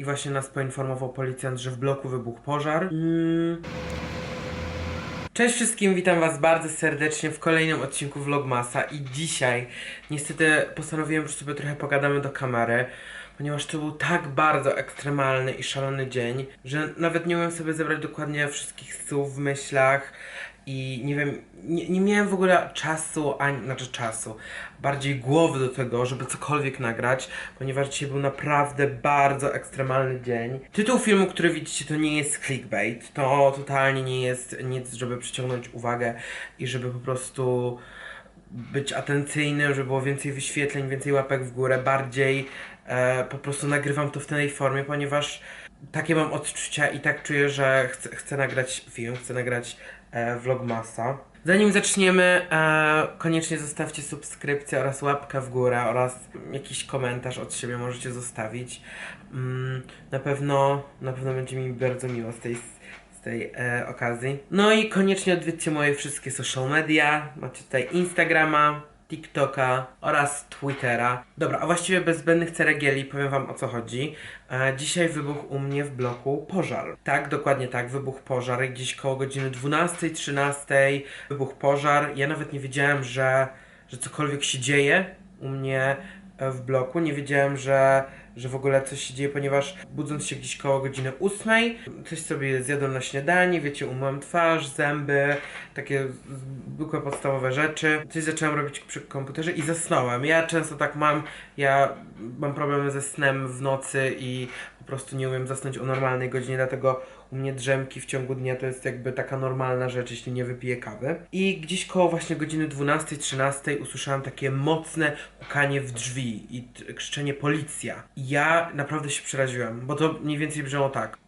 I właśnie nas poinformował policjant, że w bloku wybuchł pożar. Mm. Cześć wszystkim, witam was bardzo serdecznie w kolejnym odcinku Vlogmasa i dzisiaj niestety postanowiłem, że sobie trochę pogadamy do kamery, ponieważ to był tak bardzo ekstremalny i szalony dzień, że nawet nie umiem sobie zebrać dokładnie wszystkich słów w myślach i nie wiem, nie, nie miałem w ogóle czasu, ani, znaczy czasu, bardziej głowy do tego, żeby cokolwiek nagrać, ponieważ dzisiaj był naprawdę bardzo ekstremalny dzień. Tytuł filmu, który widzicie, to nie jest clickbait, to totalnie nie jest nic, żeby przyciągnąć uwagę i żeby po prostu być atencyjnym, żeby było więcej wyświetleń, więcej łapek w górę, bardziej e, po prostu nagrywam to w tej formie, ponieważ takie mam odczucia i tak czuję, że chcę, chcę nagrać film, chcę nagrać e, vlogmasa. Zanim zaczniemy, e, koniecznie zostawcie subskrypcję oraz łapkę w górę oraz jakiś komentarz od siebie możecie zostawić. Mm, na pewno, na pewno będzie mi bardzo miło z tej z tej e, okazji. No i koniecznie odwiedźcie moje wszystkie social media. Macie tutaj Instagrama, TikToka oraz Twittera. Dobra, a właściwie bez zbędnych ceregieli powiem wam o co chodzi. E, dzisiaj wybuchł u mnie w bloku pożar. Tak, dokładnie tak, wybuchł pożar. Gdzieś koło godziny 12-13 wybuchł pożar. Ja nawet nie wiedziałem, że, że cokolwiek się dzieje u mnie e, w bloku. Nie wiedziałem, że, że w ogóle coś się dzieje, ponieważ budząc się gdzieś koło godziny 8, coś sobie zjadłem na śniadanie, wiecie, umyłem twarz, zęby, takie zwykłe podstawowe rzeczy. Coś zacząłem robić przy komputerze i zasnąłem. Ja często tak mam, ja mam problemy ze snem w nocy i po prostu nie umiem zasnąć o normalnej godzinie, dlatego u mnie drzemki w ciągu dnia to jest jakby taka normalna rzecz, jeśli nie wypiję kawy. I gdzieś koło właśnie godziny 12-13 usłyszałem takie mocne pukanie w drzwi i krzyczenie policja. I ja naprawdę się przeraziłem, bo to mniej więcej brzmiało tak.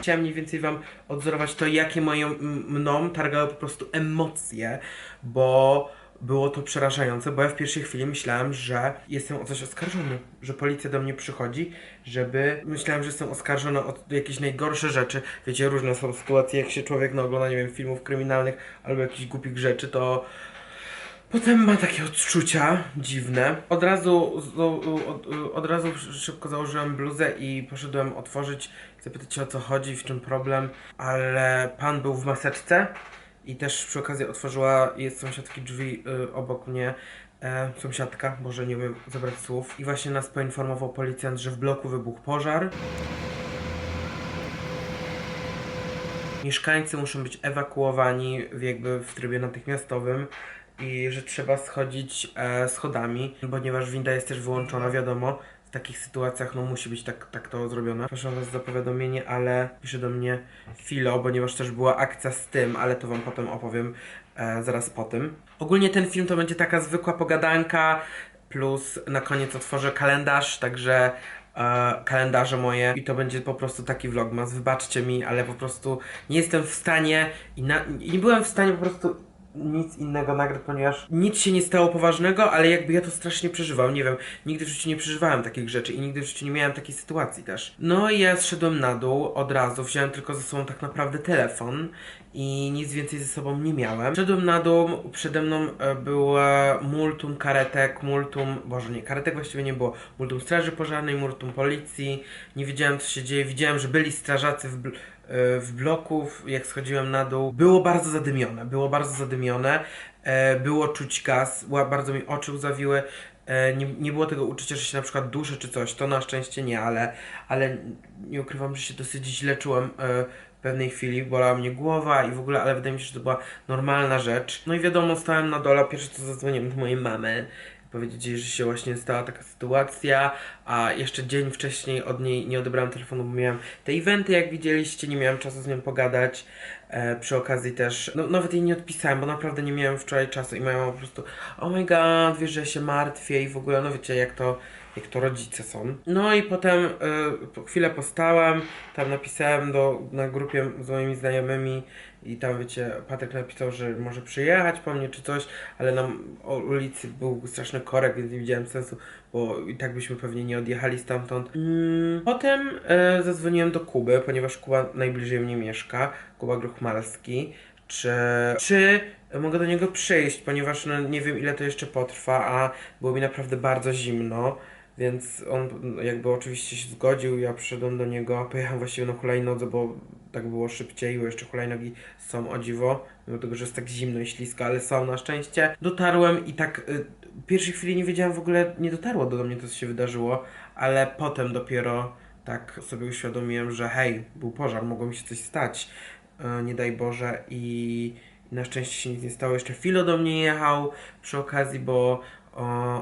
Chciałem mniej więcej wam odzorować to, jakie moją mną targały po prostu emocje, bo było to przerażające, bo ja w pierwszej chwili myślałem, że jestem o coś oskarżony, że policja do mnie przychodzi, żeby... Myślałem, że jestem oskarżony o jakieś najgorsze rzeczy. Wiecie, różne są sytuacje, jak się człowiek ogląda, nie wiem, filmów kryminalnych albo jakichś głupich rzeczy, to... Potem ma takie odczucia dziwne. Od razu, od, od razu szybko założyłem bluzę i poszedłem otworzyć, zapytać się o co chodzi, w czym problem, ale pan był w maseczce i też przy okazji otworzyła jest sąsiadki drzwi y, obok mnie. E, sąsiadka, może nie umiem zebrać słów. I właśnie nas poinformował policjant, że w bloku wybuchł pożar. Mieszkańcy muszą być ewakuowani w jakby w trybie natychmiastowym i że trzeba schodzić e, schodami, ponieważ winda jest też wyłączona, wiadomo. Takich sytuacjach no musi być tak, tak to zrobione. Proszę was za powiadomienie, ale pisze do mnie Filo, ponieważ też była akcja z tym, ale to wam potem opowiem e, zaraz po tym. Ogólnie ten film to będzie taka zwykła pogadanka, plus na koniec otworzę kalendarz, także e, kalendarze moje i to będzie po prostu taki vlogmas. Wybaczcie mi, ale po prostu nie jestem w stanie i, na, nie byłem w stanie po prostu nic innego nagrać, ponieważ nic się nie stało poważnego, ale jakby ja to strasznie przeżywam, nie wiem, nigdy w życiu nie przeżywałem takich rzeczy i nigdy w życiu nie miałem takiej sytuacji też. No i ja zszedłem na dół od razu, wziąłem tylko ze sobą tak naprawdę telefon i nic więcej ze sobą nie miałem. Szedłem na dół, przede mną e, było multum karetek, multum, boże nie, karetek właściwie nie było, multum straży pożarnej, multum policji, nie wiedziałem co się dzieje, widziałem, że byli strażacy w, w bloku, jak schodziłem na dół. Było bardzo zadymione, było bardzo zadymione, e, było czuć gaz, bardzo mi oczy łzawiły, e, nie, nie było tego uczucia, że się na przykład duszę czy coś, to na szczęście nie, ale, ale nie ukrywam, że się dosyć źle czułem e, w pewnej chwili, bolała mnie głowa i w ogóle, ale wydaje mi się, że to była normalna rzecz. No i wiadomo, stałem na dole, pierwsze co zadzwoniłem do mojej mamy, powiedzieć jej, że się właśnie stała taka sytuacja, a jeszcze dzień wcześniej od niej nie odebrałem telefonu, bo miałem te eventy, jak widzieliście, nie miałem czasu z nią pogadać. E, przy okazji też, no nawet jej nie odpisałem, bo naprawdę nie miałem wczoraj czasu i moja mama po prostu, oh my god, wiesz, że ja się martwię i w ogóle, no wiecie, jak to, jak to rodzice są. No i potem y, chwilę postałem, tam napisałem do, na grupie z moimi znajomymi i tam wiecie, Patryk napisał, że może przyjechać po mnie czy coś, ale na ulicy był straszny korek, więc nie widziałem sensu, bo i tak byśmy pewnie nie odjechali stamtąd. Mm, potem e, zadzwoniłem do Kuby, ponieważ Kuba najbliżej mnie mieszka, Kuba Gruchmalski, czy, czy mogę do niego przyjść, ponieważ no, nie wiem ile to jeszcze potrwa, a było mi naprawdę bardzo zimno. Więc on jakby oczywiście się zgodził, ja przyszedłem do niego, pojechałem właściwie na hulajnodze, bo tak było szybciej, bo jeszcze hulajnogi są o dziwo, mimo tego, że jest tak zimno i ślisko, ale są na szczęście. Dotarłem i tak y, w pierwszej chwili nie wiedziałem w ogóle, nie dotarło do mnie to, co się wydarzyło, ale potem dopiero tak sobie uświadomiłem, że hej, był pożar, mogło mi się coś stać, e, nie daj Boże i na szczęście się nic nie stało. Jeszcze Filo do mnie jechał przy okazji, bo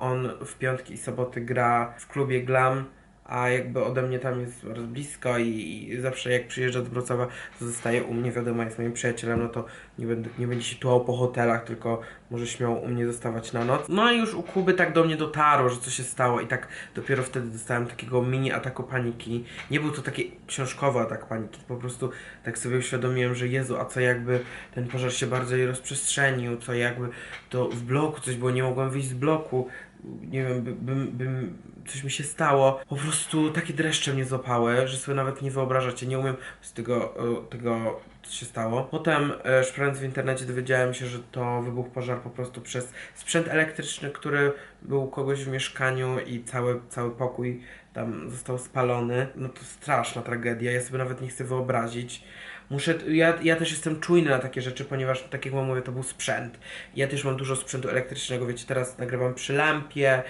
on w piątki i soboty gra w klubie Glam, a jakby ode mnie tam jest bardzo blisko i, i zawsze jak przyjeżdża do Wrocławia, to zostaje u mnie, wiadomo, jest moim przyjacielem, no to nie, będę, nie będzie się tułał po hotelach, tylko może śmiało u mnie zostawać na noc. No i już u Kuby tak do mnie dotarło, że co się stało i tak dopiero wtedy dostałem takiego mini ataku paniki. Nie był to taki książkowy atak paniki, po prostu tak sobie uświadomiłem, że Jezu, a co jakby ten pożar się bardziej rozprzestrzenił, co jakby to w bloku coś było, nie mogłem wyjść z bloku, nie wiem, by, bym, bym, coś mi się stało. Po prostu takie dreszcze mnie złapały, że sobie nawet nie wyobrażacie, nie umiem z tego, e, tego co się stało. Potem e, w internecie dowiedziałem się, że to wybuchł pożar po prostu przez sprzęt elektryczny, który był kogoś w mieszkaniu i cały, cały pokój tam został spalony. No to straszna tragedia, ja sobie nawet nie chcę wyobrazić. Muszę, ja, ja też jestem czujny na takie rzeczy, ponieważ tak jak mówię, to był sprzęt. Ja też mam dużo sprzętu elektrycznego, wiecie, teraz nagrywam przy lampie,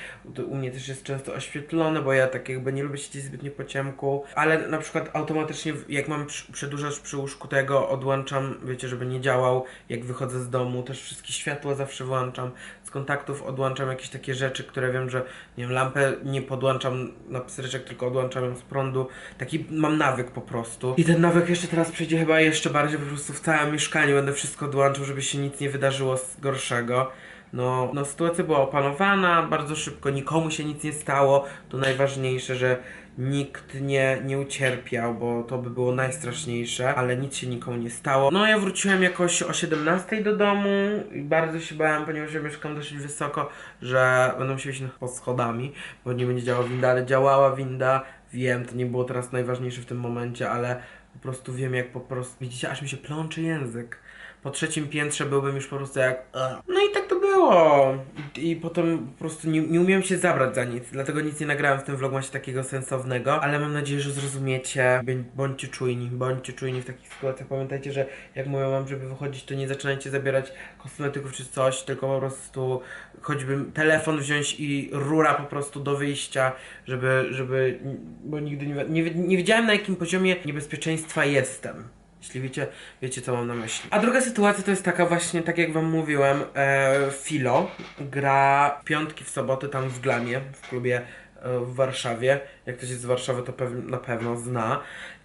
u mnie też jest często oświetlone, bo ja tak jakby nie lubię siedzieć zbytnio po ciemku, ale na przykład automatycznie jak mam przedłużacz przy łóżku, to ja go odłączam, wiecie, żeby nie działał, jak wychodzę z domu, też wszystkie światła zawsze włączam, z kontaktów odłączam jakieś takie rzeczy, które wiem, że nie wiem, lampę nie podłączam na pstryczek, tylko odłączam ją z prądu. Taki mam nawyk po prostu. I ten nawyk jeszcze teraz przejdzie chyba jeszcze bardziej po prostu w całym mieszkaniu. Będę wszystko odłączał, żeby się nic nie wydarzyło gorszego. No, no sytuacja była opanowana bardzo szybko, nikomu się nic nie stało. To najważniejsze, że nikt nie, nie ucierpiał, bo to by było najstraszniejsze, ale nic się nikomu nie stało. No ja wróciłem jakoś o 17 do domu i bardzo się bałem, ponieważ ja mieszkam dosyć wysoko, że będę musiał iść pod schodami, bo nie będzie działała winda, ale działała winda. Wiem, to nie było teraz najważniejsze w tym momencie, ale po prostu wiem jak po prostu, widzicie, aż mi się plącze język. Po trzecim piętrze byłbym już po prostu jak. "Ugh". No i tak to było. I, potem po prostu nie, nie umiałem się zabrać za nic, dlatego nic nie nagrałem w tym vlogmasie takiego sensownego, ale mam nadzieję, że zrozumiecie. Bądźcie czujni, bądźcie czujni w takich sytuacjach. Pamiętajcie, że jak mówią wam, żeby wychodzić, to nie zaczynajcie zabierać kosmetyków czy coś, tylko po prostu choćby telefon wziąć i rura po prostu do wyjścia, żeby, żeby bo nigdy nie, nie, nie wiedziałem na jakim poziomie niebezpieczeństwa jestem. Jeśli wiecie, wiecie co mam na myśli. A druga sytuacja to jest taka właśnie, tak jak wam mówiłem, e, Filo gra piątki w soboty tam w Glamie, w klubie e, w Warszawie. Jak ktoś jest z Warszawy, to pew- na pewno zna.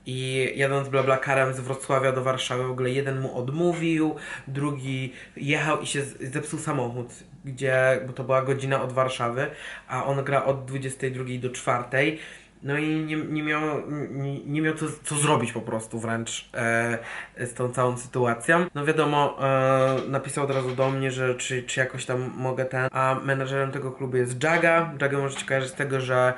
I jadąc blablakarem z Wrocławia do Warszawy, w ogóle jeden mu odmówił, drugi jechał i się zepsuł samochód, gdzie, bo to była godzina od Warszawy, a on gra od 22 do 4. No i nie, nie miał, nie, nie miał co, co zrobić po prostu wręcz e, z tą całą sytuacją. No wiadomo, e, napisał od razu do mnie, że czy, czy jakoś tam mogę ten, a menadżerem tego klubu jest Jaga. Jaga możecie kojarzyć z tego, że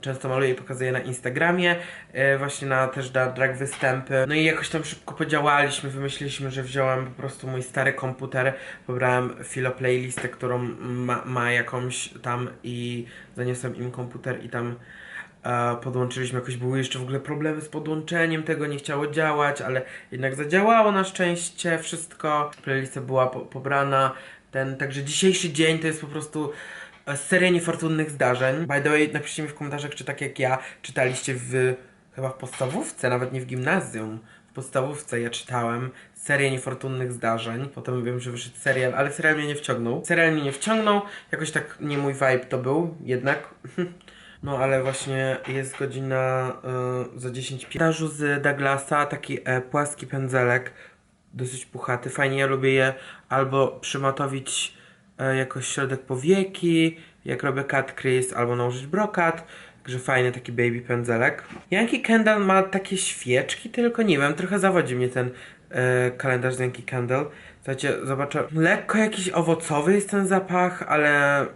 często maluje i pokazuje na Instagramie, e, właśnie na też na drag występy. No i jakoś tam szybko podziałaliśmy, wymyśliliśmy, że wziąłem po prostu mój stary komputer, pobrałem filo playlistę, którą ma, ma jakąś tam i zaniosłem im komputer i tam podłączyliśmy, jakoś były jeszcze w ogóle problemy z podłączeniem tego, nie chciało działać, ale jednak zadziałało na szczęście wszystko. Playlista była po, pobrana. Ten, także dzisiejszy dzień to jest po prostu e, seria niefortunnych zdarzeń. By the way, napiszcie mi w komentarzach, czy tak jak ja czytaliście w chyba w podstawówce, nawet nie w gimnazjum. W podstawówce ja czytałem serię niefortunnych zdarzeń. Potem wiem, że wyszedł serial, ale serial mnie nie wciągnął. Serial mnie nie wciągnął, jakoś tak nie mój vibe to był, jednak. No ale właśnie jest godzina y, za 10 Piętarzu z Douglasa, taki e, płaski pędzelek, dosyć puchaty, fajnie, ja lubię je albo przymatowić e, jakoś środek powieki, jak robię cut crease, albo nałożyć brokat, także fajny taki baby pędzelek. Yankee Candle ma takie świeczki, tylko nie wiem, trochę zawodzi mnie ten e, kalendarz z Yankee Candle. Słuchajcie, zobaczę, lekko jakiś owocowy jest ten zapach, ale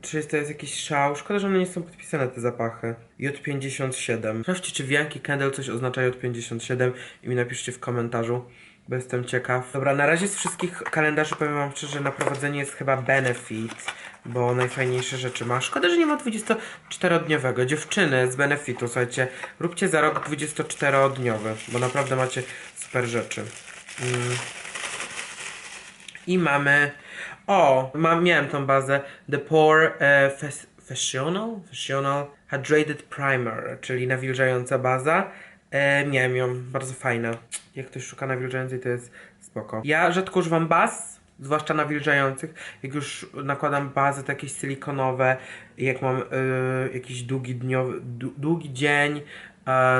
czy to jest jakiś szał? Szkoda, że one nie są podpisane te zapachy. J57. Sprawdźcie, czy w Yankee Candle coś oznacza J57 i mi napiszcie w komentarzu. bo jestem ciekaw. Dobra, na razie z wszystkich kalendarzy powiem wam szczerze, na prowadzenie jest chyba Benefit, bo najfajniejsze rzeczy ma. Szkoda, że nie ma 24-dniowego. Dziewczyny z Benefitu, słuchajcie, róbcie za rok 24-dniowy, bo naprawdę macie super rzeczy. Mm. I mamy. O, miałem tą bazę. The Pore e, Fassional? Fassional Hydrated Primer, czyli nawilżająca baza. E, miałem ją, bardzo fajna. Jak ktoś szuka nawilżającej, to jest spoko. Ja rzadko używam baz, zwłaszcza nawilżających. Jak już nakładam bazy to jakieś silikonowe, jak mam e, jakiś długi dniowy, długi dzień,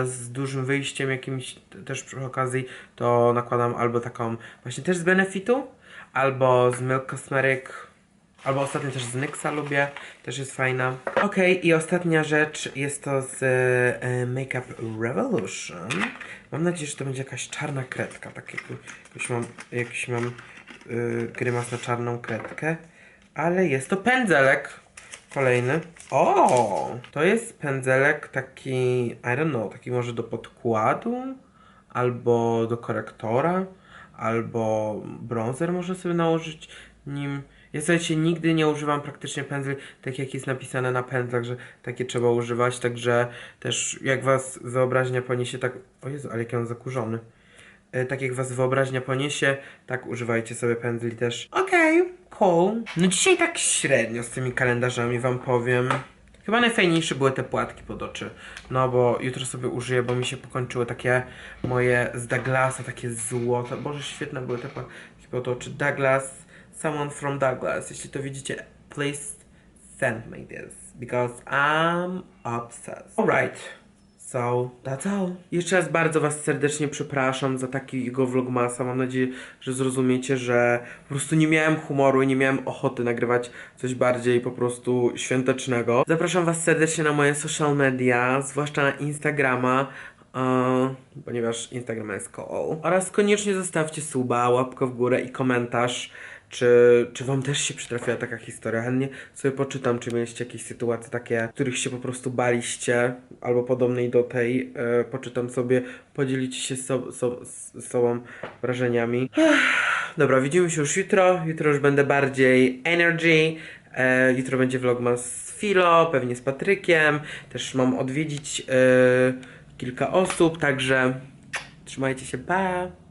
z dużym wyjściem jakimś też przy okazji, to nakładam albo taką właśnie też z Benefitu, albo z Milk Cosmetic, albo ostatnio też z NYXa lubię, też jest fajna. Okej, i ostatnia rzecz jest to z e, Makeup Revolution. Mam nadzieję, że to będzie jakaś czarna kredka, tak jak, jakoś mam, jakiś mam y, grymas na czarną kredkę, ale jest to pędzelek. Kolejny. O, to jest pędzelek taki, I don't know, taki może do podkładu, albo do korektora, albo bronzer może sobie nałożyć nim. Ja słuchajcie, nigdy nie używam praktycznie pędzli, tak jak jest napisane na pędzlach, że takie trzeba używać, także też jak was wyobraźnia poniesie, tak... O Jezu, ale jak on zakurzony. E, tak jak was wyobraźnia poniesie, tak używajcie sobie pędzli też. Okej, cool. No dzisiaj tak średnio z tymi kalendarzami wam powiem. Chyba najfajniejsze były te płatki pod oczy. No bo jutro sobie użyję, bo mi się pokończyły takie moje z Douglasa, takie złote. Boże, świetne były te płatki pod oczy. Douglas, someone from Douglas. Jeśli to widzicie, please send me this. Because I'm obsessed. Alright. So, that's all. Jeszcze raz bardzo Was serdecznie przepraszam za takiego vlogmasa. Mam nadzieję, że zrozumiecie, że po prostu nie miałem humoru i nie miałem ochoty nagrywać coś bardziej po prostu świątecznego. Zapraszam Was serdecznie na moje social media, zwłaszcza na Instagrama. ponieważ Instagram jest cool. Oraz koniecznie zostawcie suba, łapkę w górę i komentarz, czy, czy wam też się przytrafiła taka historia. Chętnie sobie poczytam, czy mieliście jakieś sytuacje takie, których się po prostu baliście, albo podobnej do tej. E, poczytam sobie, podzielicie się z, so, so, z sobą wrażeniami. Dobra, widzimy się już jutro. Jutro już będę bardziej energy. E, jutro będzie vlogmas z Filo, pewnie z Patrykiem. Też mam odwiedzić e, kilka osób, także trzymajcie się, pa!